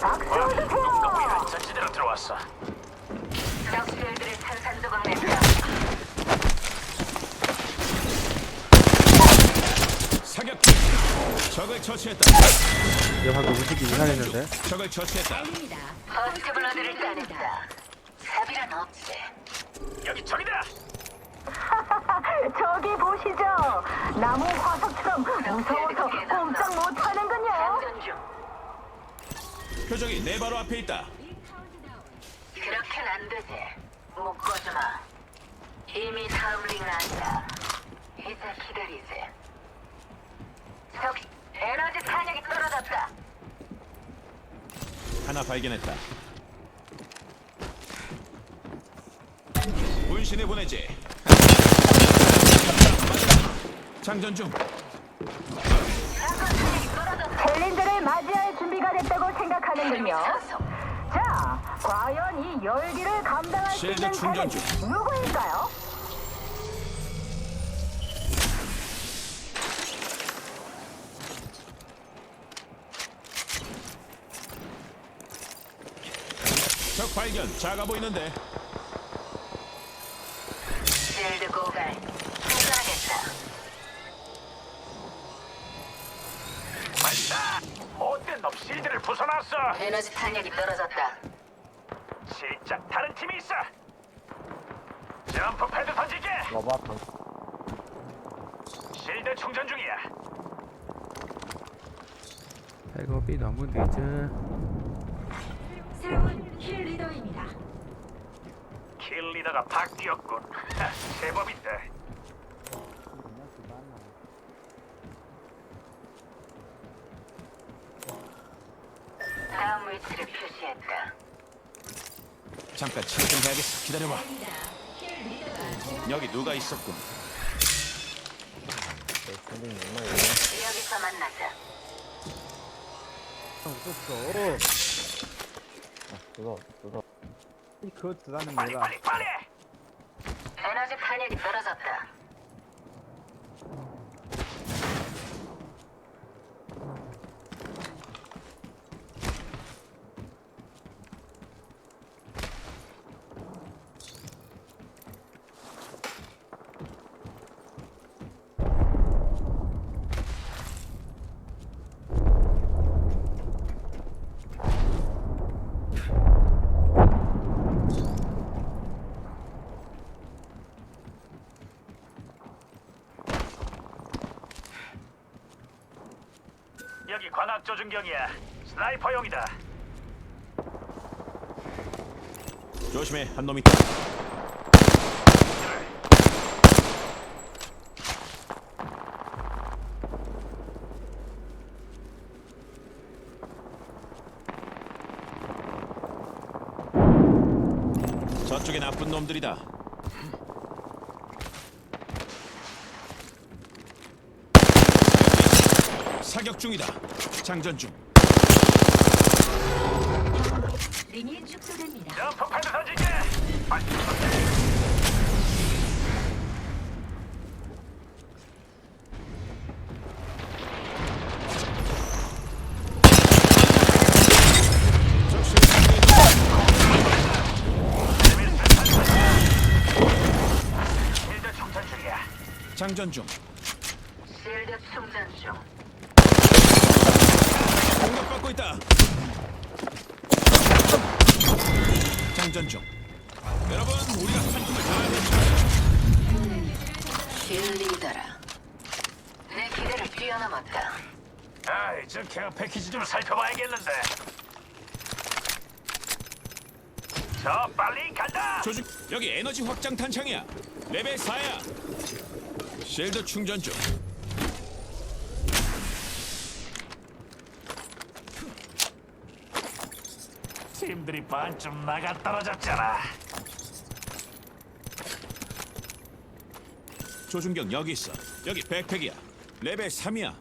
박수 우리가 주세요. 전지대로 들어왔어. 적들들의 산산조각 냅니다. 사격중. 적을 처치했다. 얘 방금 움직이 이상했는데? 적을 처치했다. 사비란 없지. 여기 적이다. 저기 보시죠. 나무 화석처럼 무서워서 꼼짝 못하는군요. 장전 중. 표적이 내 바로 앞에 있다. 그렇게는 안 되지. 묶어주마. 이미 다음 링을 안다. 이제 기다리지. 적 에너지 탄약이 떨어졌다. 하나 발견했다. 문신에 보내지. 장전 중. 챌린저를 맞이할 준비가 됐다고 생각하는군요. 자, 과연 이 열기를 감당할 수 실드 있는 충전 중. 누구일까요? 적 발견. 작아 보이는데. 실드 고갈. 충전하겠다. 맞다. 못된 놈 실드를 부숴놨어. 에너지 탄약이 떨어졌다. 진짜 다른 팀이 있어. 점프 패드 던지게. 실드 충전 중이야. 백업이 너무 늦어. 새로운 킬 리더입니다. 킬 리더가 바뀌었군. 하, 제법인데. 다음 표시했다. 잠깐 체크해야겠어. 기다려봐. 여기 누가 있었군. 여기서 만나자. 그 두단은 빨리 몰라. 빨리 빨리. 에너지 탄약이 떨어졌다. 관악 조준경이야. 스나이퍼용이다. 조심해. 한놈 있다. 저쪽에 나쁜 놈들이다. 사격 중이다. 장전 중. 링이 축소됩니다. 점프 패드 중이야. 장전 중. 실드 충전 중. 공격받고 있다. 장전 중. 여러분, 우리가 한 팀을 다킬 리더라. 내 기대를 뛰어넘었다. 아이, 저 케어 패키지 좀 살펴봐야겠는데. 저 빨리 간다. 조준 여기 에너지 확장 탄창이야. 레벨 4야. 실드 충전 중. 팀들이 반쯤 나가 떨어졌잖아. 조준경 여기 있어. 여기 백팩이야. 레벨 3이야.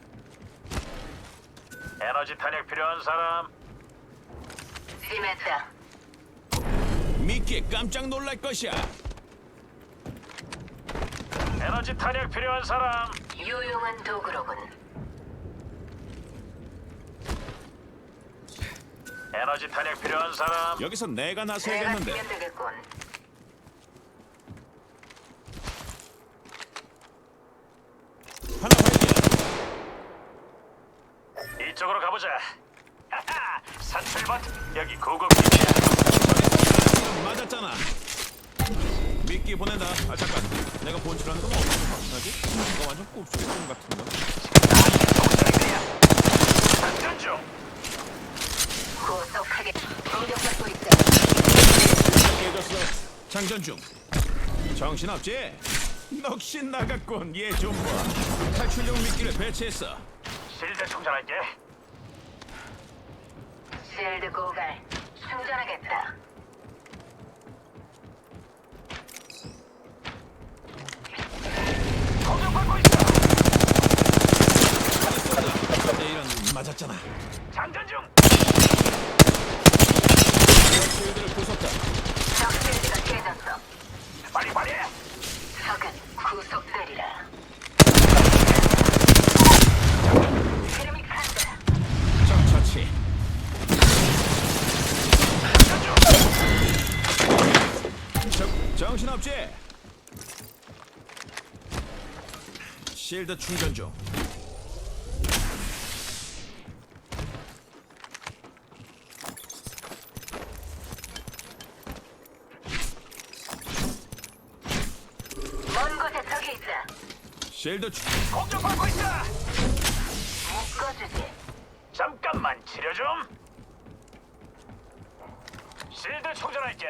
에너지 탄약 필요한 사람? 심했다. 미끼에 깜짝 놀랄 것이야. 에너지 탄약 필요한 사람? 유용한 도구로군. 에너지 탄약 필요한 사람? 여기서 내가 내가 나서야겠는데. 뛰면 되겠군. 하나 발견. 이쪽으로 가보자. 하하, 산출 버튼 여기 고급 기지야. 맞았잖아. 미끼 보낸다. 아 잠깐. 내가 본출하는 건 어떻게 확신하지? 이거 완전 꼽수공 같은 거. 작전 중. 고속하게 공격받고 있다. 깨졌어. 장전 중. 정신 없지? 넋이 나갔군. 얘 좀 봐. 탈출용 미끼를 배치했어. 실드 충전할게. 실드 고갈. 충전하겠다. 공격받고 있어. 내 이런 맞았잖아. 장전 중. 쉴드를 부쉈다. 적 실드가 깨졌어. 빨리 빨리. 적은 구속되리라. 적 처치. 정, 정신 없지? 실드 충전 중. 먼 곳에 적이 있다. 충. 공격받고 있어. 묶어주지. 잠깐만 치료 좀. 실드 충전할게.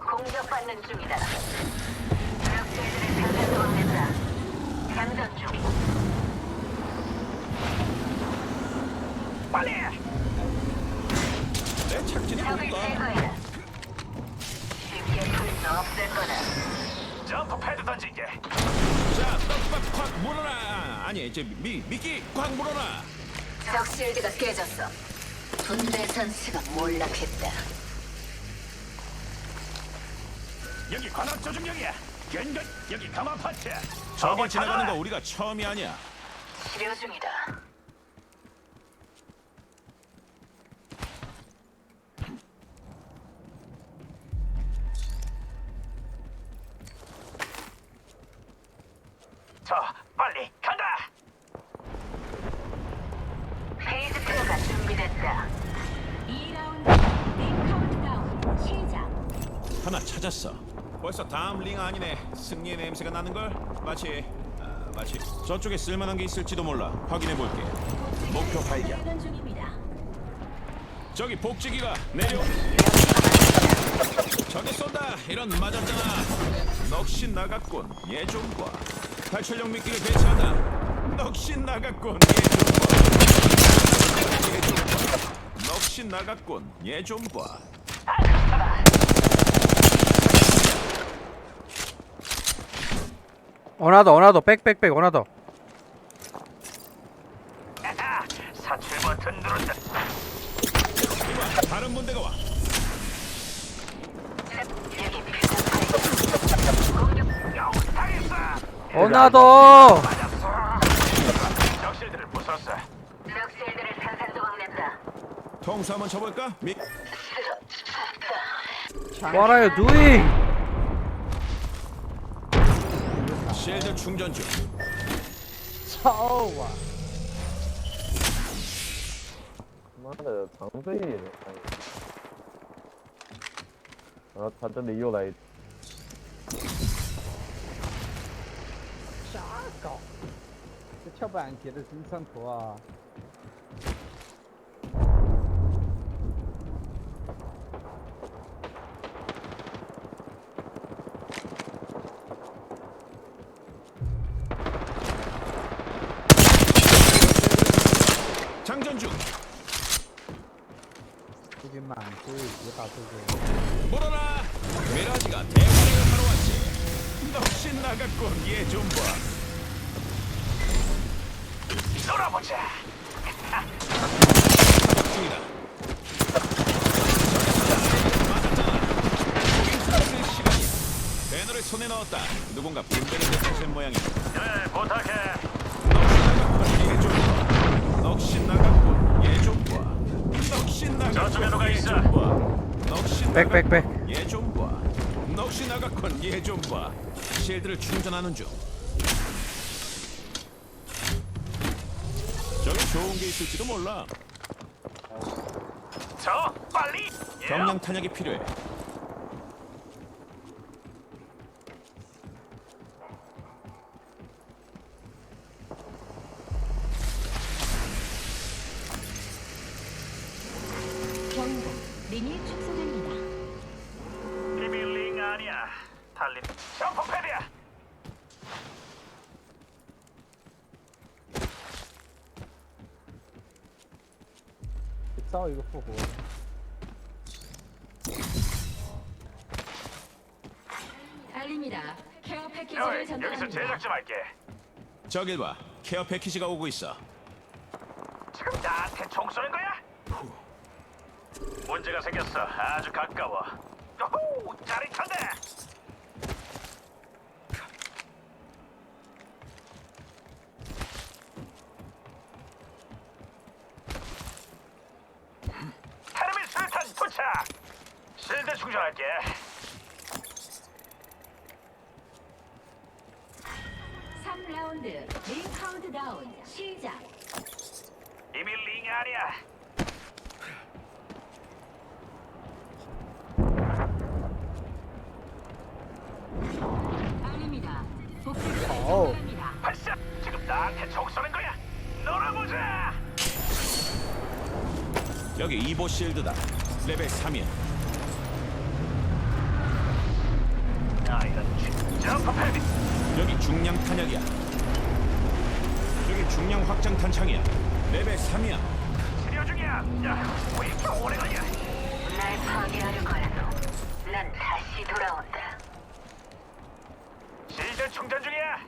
공격받는 중이다. 적 실드를 장전 도망낸다. 장전 중. 빨리. 내 착진이 적을 뭔가? 없을 거다. 점프 패드 던질게. 자, 떡밥 콱 물어라. 아니, 저 미, 미끼 꽉 물어라. 적 실드가 깨졌어. 분대 선수가 몰락했다. 여기 관악 조준경이야. 견건 여기 가마 파츠. 저기 지나가는 거 우리가 처음이 아니야. 치료 중이다. 하나 찾았어. 벌써 다음 링 아니네. 승리의 냄새가 나는 걸. 마치 아, 마치 저쪽에 쓸만한 게 있을지도 몰라. 확인해 볼게. 목표 발견. 중입니다. 저기 복지기가 내려. 저기 쏜다. 이런 맞았잖아. 넋이 나갔군. 봐. 탈출용 미끼를 배치한다. 넋이 나갔군. 봐. 넋이 나갔군. 봐. 어나더 어나더 백백백 어나더 사출 버튼 누른다. 이봐, 다른 문제가 와. 어나더 적 실드를 부쉈어. 적 실드를 산산조각 냈다. 통수 한번 쳐볼까? 미... What are you doing? 실드 충전 중. 차오와 妈的，长费！然后他这里又来，瞎搞，这跳板给的真上头啊！ 물어라. 미라지가 대활약을 하러 왔지. 넋이 나갔군. 얘좀 봐. 놀아보자. 중이다. 맞았잖아. 시간이야. 배너를 손에 넣었다. 누군가 빈대를 내쫓은 모양이야. 네, 부탁해. 넋이 나갔군. 넋이 나갔군. 저쪽에 누가 있어? 얘좀 봐. 넋이 백, 백, 백. 나갔군. 얘좀 봐. 넋이 나갔군. 얘좀 봐. 실드를 충전하는 중. 저기 좋은 게 있을지도 몰라. 저 빨리. 예. 경량 탄약이 필요해. 싸워 이거 보고. 알립니다. 케어 패키지를 여기서 전달합니다. 제작 좀 할게. 저길 봐. 케어 패키지가 오고 있어. 지금 나한테 총 쏘는 거야? 문제가 생겼어. 아주 가까워. 오호, 짜릿한데. 테르미 도착. 실드 충전할게. 삼 라운드 링 카운트다운 시작. 이미 링이 아니야. 알립니다. 복수를 어우. 전달합니다. 발사. 지금 나한테 총 쏘는 거야. 놀아보자. 여기 이보 실드다. 레벨 3이야. 아 이런 쥐. 점프 패드. 여기 중량 탄약이야. 여기 중량 확장 탄창이야. 레벨 3이야. 치료 중이야. 야, 왜 이렇게 오래 걸려? 날 파괴하려고 해도 난 다시 돌아온다. 실드 충전 중이야.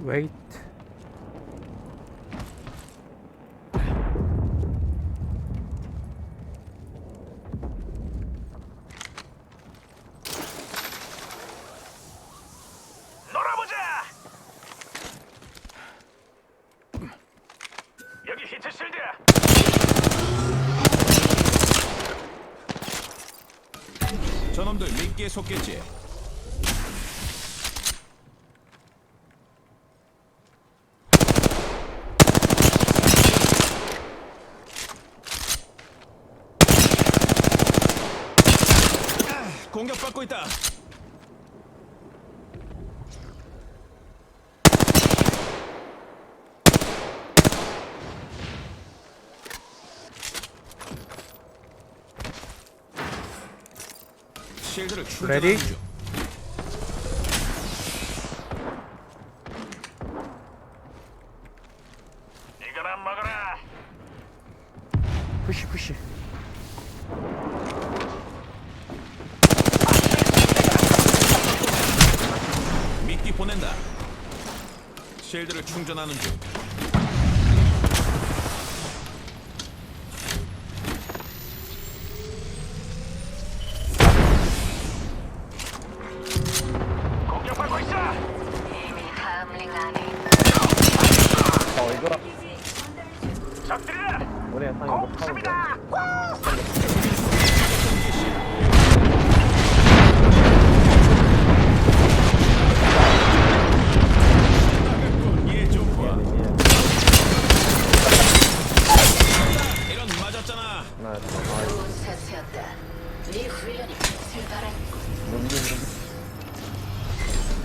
웨이트. 놀아보자. 여기 히트 실드야. 미끼에 속겠지. 아, 공격받고 있다. 실드를 충전하는 레디? 중. 이거나 먹어라. 푸시, 푸시. 미끼 보낸다. 실드를 충전하는 중.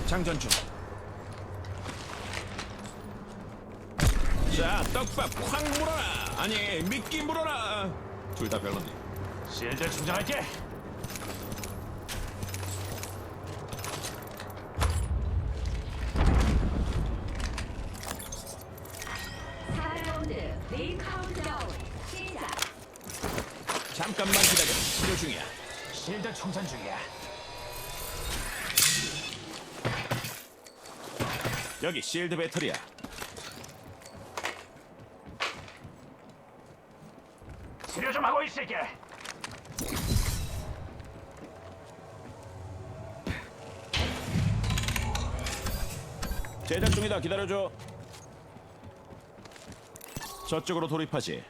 장전 중. 자, 떡밥 확 물어라. 아니, 미끼 물어라. 둘 다 별로네. 실드 충전할게. 여기 실드 배터리야. 치료 좀 하고 있을게. 제작 중이다. 기다려줘. 저쪽으로 돌입하지.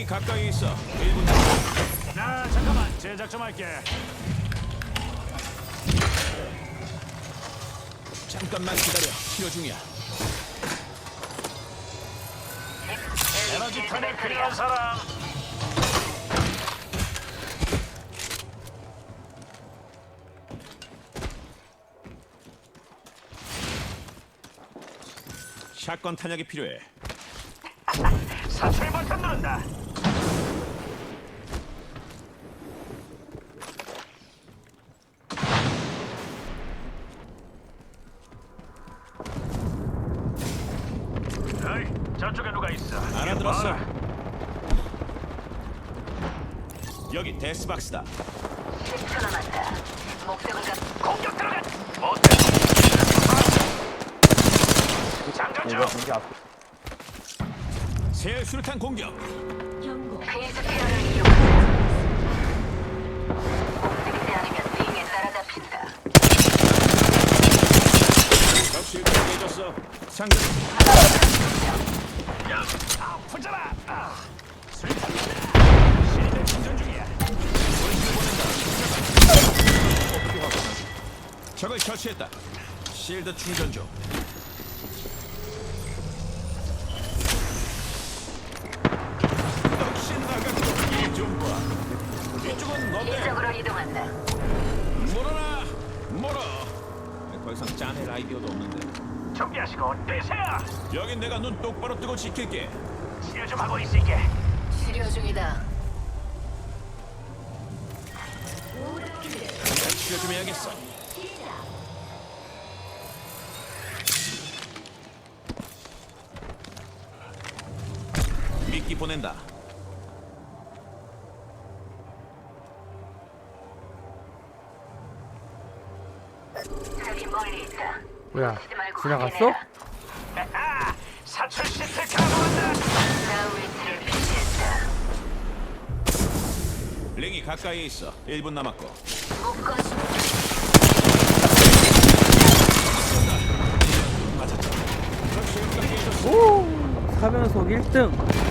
링이 가까이 있어. 1분 남았다. 나 잠깐만 제작 좀 할게. 잠깐만 기다려. 치료 중이야. 에너지 탄약 필요한 사람. 샷건 탄약이 필요해. 사출 버튼 누른다. 저쪽에 누가 있어? 알아들었어. 여기 데스박스다. 10초 남았다. 목적을 가. 공격 들어가. 어때? 장전 중. 앞새 수류탄 공격. 경고. 페이스 피어를 이용한다. 움직이지 않으면 링에 따라잡힌다. 적실드 깨졌어. 상대 아. 적을 처치했다. 실드 충전 중. 역시 나갔고 이좀 봐. 이쪽은 너네. 이쪽으로 이동한다. 물어라. 물어. 더 이상 짜낼 아이디어도 없는데. 준비하시고 뛰세요. 여긴 내가 눈 똑바로 뜨고 지킬게. 치료 좀 하고 있을게. 치료 중이다. 내가 치료 좀 해야겠어. 미끼 보낸다. 저기 멀리 있다. 뭐야? 지나갔어? 시트. 링이 가까이에 있어. 1분 남았고. 오! 사면속 1등!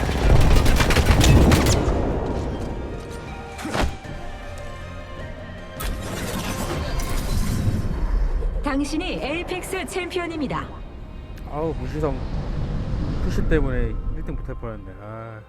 당신이 에이펙스 챔피언입니다. 아우, 무시성 푸시 때문에 1등 못할 뻔했네. 아.